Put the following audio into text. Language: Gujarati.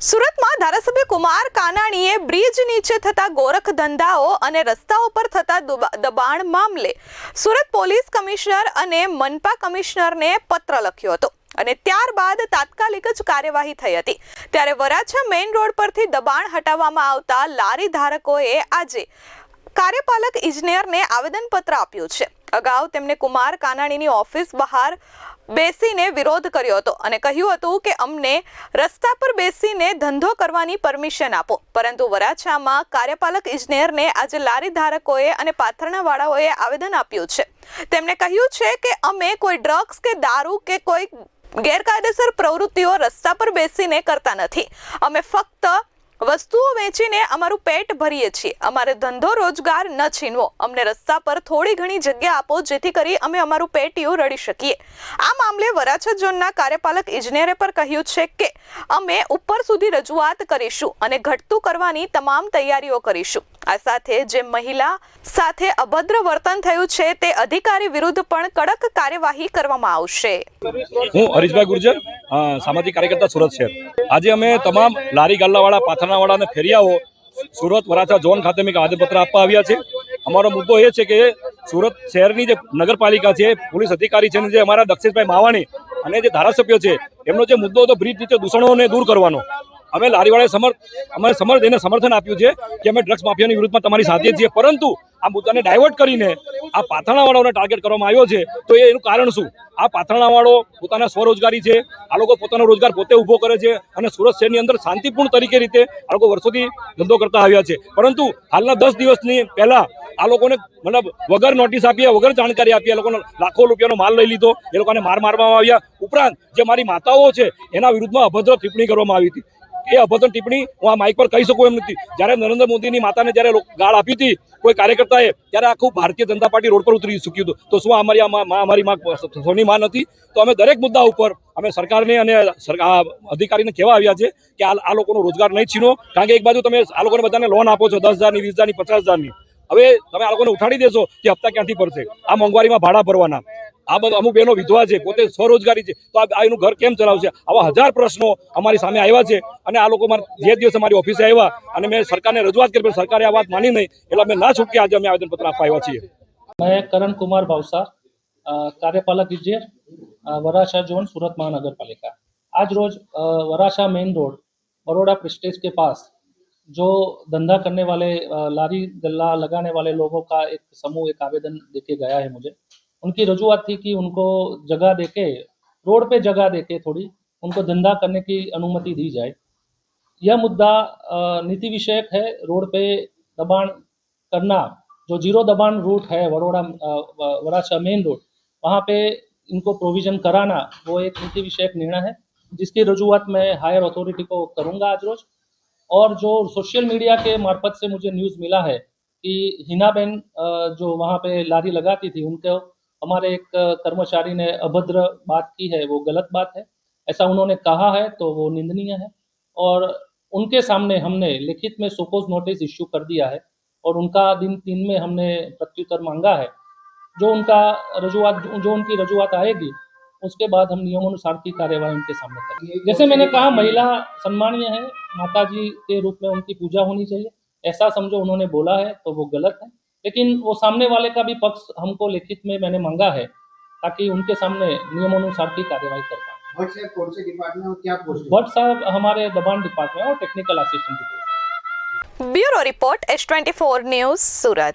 સુરતમાં ધારાસભ્ય કુમાર કાનાણીએ બ્રિજ નીચે થતા ગોરખ ધંધાઓ અને રસ્તાઓ પર થતા દુબા- દબાણ મામલે સુરત પોલીસ કમિશનર અને મનપા કમિશનરને પત્ર લખ્યો હતો અને ત્યારબાદ તાત્કાલિક જ કાર્યવાહી થઈ હતી. ત્યારે વરાછા મેઇન રોડ પરથી દબાણ હટાવવામાં આવતા લારી ધારકોએ આજે કાર્યપાલક ઇજનેરને આવેદનપત્ર આપ્યું છે. અગાઉ તેમને કુમાર કાનાણીની ઓફિસ બહાર બેસીને વિરોધ કર્યો હતો અને કહ્યું હતું કે અમને રસ્તા પર બેસીને ધંધો કરવાની પરમિશન આપો. પરંતુ વરાછામાં કાર્યપાલક ઇજનેરને આજે લારી ધારકોએ અને પાથરણાવાળાઓએ આવેદન આપ્યું છે. તેમણે કહ્યું છે કે અમે કોઈ ડ્રગ્સ કે દારૂ કે કોઈ ગેરકાયદેસર પ્રવૃત્તિઓ રસ્તા પર બેસીને કરતા નથી. અમે ફક્ત વસ્તુઓ વેચીને અમારું પેટ ભરીએ છીએ. અમારે ધંધો રોજગાર ન છીનવો. અમને રસ્તા પર થોડી ઘણી જગ્યા આપો, જેથી કરી અમે અમારું પેટીયું રડી શકીએ. આ મામલે વરાછા ઝોનના કાર્યપાલક ઇજનેરે પર કહ્યું છે કે, અમે ઉપર સુધી રજૂઆત કરીશું અને ઘટતું કરવાની તમામ તૈયારીઓ કરીશું. આ સાથે જે મહિલા સાથે અભદ્ર વર્તન થયું છે, તે અધિકારી વિરુદ્ધ પણ કડક કાર્યવાહી કરવામાં આવશે. હું હરીશભાઈ ગુર્જર સામાજિક કાર્યકર્તા સુરત શહેર. આજે અમે તમામ લારી ગાલ્લાવાળા, પાથરણાવાળા અને ફેરિયાઓ સુરત વરાછા ઝોન ખાતે મેં આદેપત્ર આપવા આવ્યા છે. અમારો મુદ્દો એ છે કે સુરત શહેરની જે નગરપાલિકા છે, પોલીસ અધિકારી છે જે અમારા દક્ષેશભાઈ માવાણી અને જે ધારાસભ્યો છે, એમનો જે મુદ્દો હતો, બ્રિજ નીચે દૂષણોને દૂર કરવાનો. અમે લારીવાળાએ સમર, અમે સમર્થ એને સમર્થન આપ્યું છે કે અમે ડ્રગ્સ માફિયાની વિરુદ્ધમાં તમારી સાથે છીએ. પરંતુ આ મુદ્દાને ડાયવર્ટ કરીને આ પાથરણાવાળાઓને ટાર્ગેટ કરવામાં આવ્યો છે, તો એ એનું કારણ શું? આ પાથરણાવાળો પોતાના સ્વરોજગારી છે, આ લોકો પોતાનો રોજગાર પોતે ઊભો કરે છે અને સુરત શહેરની અંદર શાંતિપૂર્ણ તરીકે રીતે આ લોકો વર્ષોથી ધંધો કરતા આવ્યા છે. પરંતુ હાલના દસ દિવસની પહેલાં આ લોકોને મતલબ વગર નોટિસ આપી વગર જાણકારી આપી એ લોકોને લાખો રૂપિયાનો માલ લઈ લીધો, એ લોકોને માર મારવામાં આવ્યા. ઉપરાંત જે મારી માતાઓ છે, એના વિરુદ્ધમાં અભદ્ર ટિપ્પણી કરવામાં આવી હતી. એ અભદ્ર ટિપ્પણી હું આ માઇક પર કહી શકું એમ નથી. જ્યારે નરેન્દ્ર મોદીની માતાને જ્યારે ગાળ આપી હતી કોઈ કાર્યકર્તાએ, ત્યારે આખું ભારતીય જનતા પાર્ટી રોડ પર ઉતરી ચૂક્યું હતું. તો શું અમારી અમારી માં સોની માં નથી? તો અમે દરેક મુદ્દા ઉપર અમે સરકારને અને અધિકારીને કહેવા આવ્યા છે કે આ લોકોનો રોજગાર નહીં છીનો. કારણ કે એક બાજુ તમે આ લોકોને બધાને લોન આપો છો, દસ હજારની, વીસ હજારની, પચાસ હજારની. હવે તમે આ લોકોને ઉઠાડી દેશો કે હપ્તા ક્યાંથી પડશે આ મોંઘવારીમાં ભાડા ભરવાના. આ બધા અમુક બહેનો વિધવા છે પોતે સ્વરોજગારી છે તો આ આ એનું ઘર કેમ ચલાવશે આવા હજાર પ્રશ્નો અમારી સામે આવ્યા છે અને આ લોકો મારા જે દિવસે મારી ઓફિસે આવ્યા અને મેં સરકારને રજૂઆત કરી પણ સરકારે આ વાત માની નહીં એટલે અમે ના છૂટકે આજે અમે આવેદનપત્ર આપવા આવ્યા છીએ मैं करण कुमार भावसार अ, कार्यपालक इंजीनियर अ, वराछा जोन सूरत महानगर पालिका आज रोज अ, Varachha main road Baroda prestige के पास जो धंधा करने वाले अ, लारी गल्ला लगाने वाले लोगों का एक समूह एक आवेदन देके गया है मुझे उनकी रजूआत थी कि उनको जगह देके रोड पे जगह देके थोड़ी उनको धंधा करने की अनुमति दी जाए। यह मुद्दा नीति विषयक है रोड पे दबाण करना जो ज़ीरो दबाण रूट है वरोड़ा वराछा मेन रोड वहाँ पे इनको प्रोविज़न कराना वो एक नीति विषयक निर्णय है जिसकी रजूआत मैं हायर अथॉरिटी को करूँगा आज रोज। और जो सोशल मीडिया के मार्फत से मुझे न्यूज़ मिला है कि हिनाबेन अ, जो वहाँ पे लारी लगाती थी उनको हमारे एक कर्मचारी ने अभद्र बात की है वो गलत बात है। ऐसा उन्होंने कहा है तो वो निंदनीय है। और उनके सामने हमने लिखित में सुपोज नोटिस इश्यू कर दिया है और उनका दिन तीन में हमने प्रत्युत्तर मांगा है। जो उनका रजुआत जो उनकी रजुआत आएगी उसके बाद हम नियमानुसार की कार्यवाही उनके सामने करेंगे। जैसे मैंने कहा महिला सम्मानीय है माता जी के रूप में उनकी पूजा होनी चाहिए। ऐसा समझो उन्होंने बोला है तो वो गलत है। लेकिन वो सामने वाले का भी पक्ष हमको लिखित में मैंने मांगा है ताकि उनके सामने नियमानुसार की कार्यवाही कर पाए। भट्ट साहब हमारे दबान डिपार्टमेंट और technical assistant bureau report H twenty four news Surat.